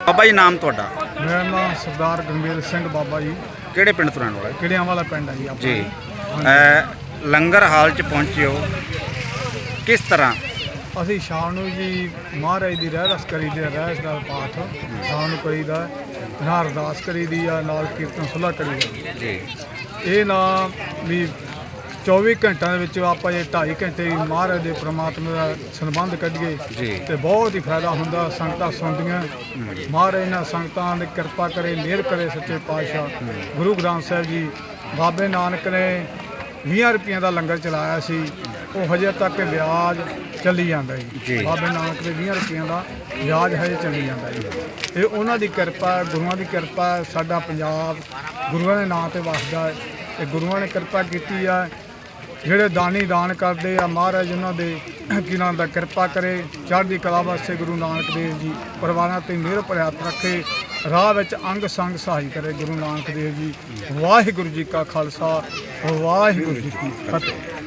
ਬਾਬਾ ਜੀ ਨਾਮ ਤੁਹਾਡਾ? ਮੇਰਾ ਨਾਮ ਸਰਦਾਰ ਗੰਭੀਰ ਸਿੰਘ ਬਾਬਾ ਜੀ। ਕਿਹੜੇ ਪਿੰਡ ਤੋਂ ਰਹਿਣ ਵਾਲੇ? ਕਿਹੜਿਆਂ ਵਾਲਾ ਪਿੰਡ ਹੈ ਜੀ ਆਪਣਾ? ਜੀ। ਅ, ਲੰਗਰ ਹਾਲ ਚ ਪਹੁੰਚੇ ਹੋ ਕਿਸ ਤਰ੍ਹਾਂ? ਅਸੀਂ ਸ਼ਾਮ ਨੂੰ ਜੀ ਮਹਾਰਾਜ ਦੀ ਰਹਿ ਰਸ ਕਰੀਦੀ ਹੈ ਰਹਿਸ ਦਾ ਪਾਠ ਸ਼ਾਮ ਨੂੰ ਕਰੀਦਾ। ਨਾਲ ਅਰਦਾਸ ਕਰੀਦੀ ਆ ਨਾਲ ਕੀਰਤਨ ਸੁਲਾ ਕਰੀਦਾ। ਜੀ। ਇਹ ਨਾ ਵੀ 24 ਘੰਟਿਆਂ ਦੇ ਵਿੱਚ ਆਪਾਂ ਜੇ 2.5 ਘੰਟੇ ਮਹਾਰਾਜ ਦੇ ਪ੍ਰਮਾਤਮਾ ਦਾ ਸੰਬੰਧ ਕੱਢੀਏ ਜੀ। ਤੇ ਬਹੁਤ ਹੀ ਫਾਇਦਾ ਹੁੰਦਾ ਸੰਗਤਾਂ ਸੁਣਦੀਆਂ। ਮਹਾਰਾਜ ਨਾਲ ਸੰਗਤਾਂ ਦੀ ਕਿਰਪਾ ਕਰੇ ਮਿਹਰ ਕਰੇ ਸੱਚੇ ਪਾਤਸ਼ਾਹ। ਗੁਰੂ ਗ੍ਰੰਥ ਸਾਹਿਬ ਜੀ ਬਾਬੇ ਨਾਨਕ ਨੇ 20 ਰੁਪਈਆਂ ਦਾ ਲੰਗਰ ਚਲਾਇਆ ਸੀ। ਉਹ ਹਜੇ ਤੱਕ ਵਿਆਜ ਚੱਲੀ ਜਾਂਦਾ ਜੀ। ਬਾਬੇ ਨਾਨਕ ਦੇ 20 ਰੁਪਈਆਂ ਦਾ ਵਿਆਜ ਹਜੇ ਚੱਲੀ ਜਾਂਦਾ ਜੀ। ਇਹ ਉਹਨਾਂ ਦੀ ਕਿਰਪਾ ਗੁਰੂਆਂ ਦੀ ਕਿਰਪਾ ਸਾਡਾ ਪੰਜਾਬ ਗੁਰੂਆਂ ਦੇ ਨਾਂ ਤੇ ਵਸਦਾ ਹੈ। ਤੇ ਗੁਰੂਆਂ ਨੇ ਕਿਰਪਾ ਕੀਤੀ ਆ। ਜਿਹੜੇ ਦਾਨੀ ਦਾਨ ਕਰਦੇ ਆ, ਮਹਾਰਾਜ ਉਹਨਾਂ ਦੇ ਕੀ ਦਾ ਕਿਰਪਾ ਕਰੇ, ਚੜ੍ਹਦੀ ਕਲਾ ਵਾਸਤੇ ਗੁਰੂ ਨਾਨਕ ਦੇਵ ਜੀ ਪਰਿਵਾਰਾਂ ਤੇ ਮਿਹਰ ਭਰਿਆ ਰੱਖੇ, ਰਾਹ ਵਿੱਚ ਅੰਗ ਸੰਗ ਸਹਾਈ ਕਰੇ ਗੁਰੂ ਨਾਨਕ ਦੇਵ ਜੀ। ਵਾਹਿਗੁਰੂ ਜੀ ਕਾ ਖਾਲਸਾ, ਵਾਹਿਗੁਰੂ ਜੀ ਕੀ ਫਤਿਹ।